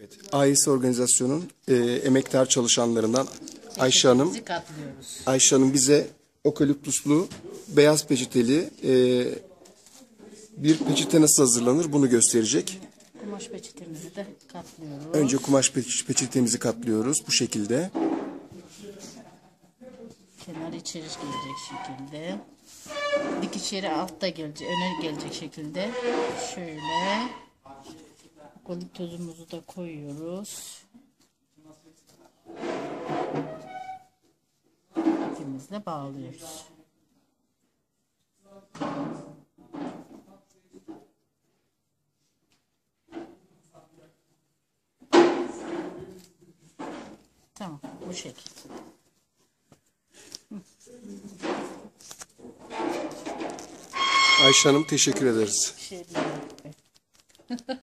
Evet, AİS organizasyonun e, emektar çalışanlarından Ayşe Hanım. Ayşe Hanım bize okaliptuslu beyaz peçeteli e, bir peçete nasıl hazırlanır bunu gösterecek. Kumaş peçetemizi de katlıyoruz. Önce kumaş peç- peçetemizi katlıyoruz bu şekilde. Kenar içeri gelecek şekilde. Dikiş yeri altta gelecek, öne gelecek şekilde. Şöyle. Kolip tozumuzu da koyuyoruz. İpimizle bağlıyoruz. Tamam, bu şekilde. Ayşe Hanım teşekkür ederiz. Şey değil.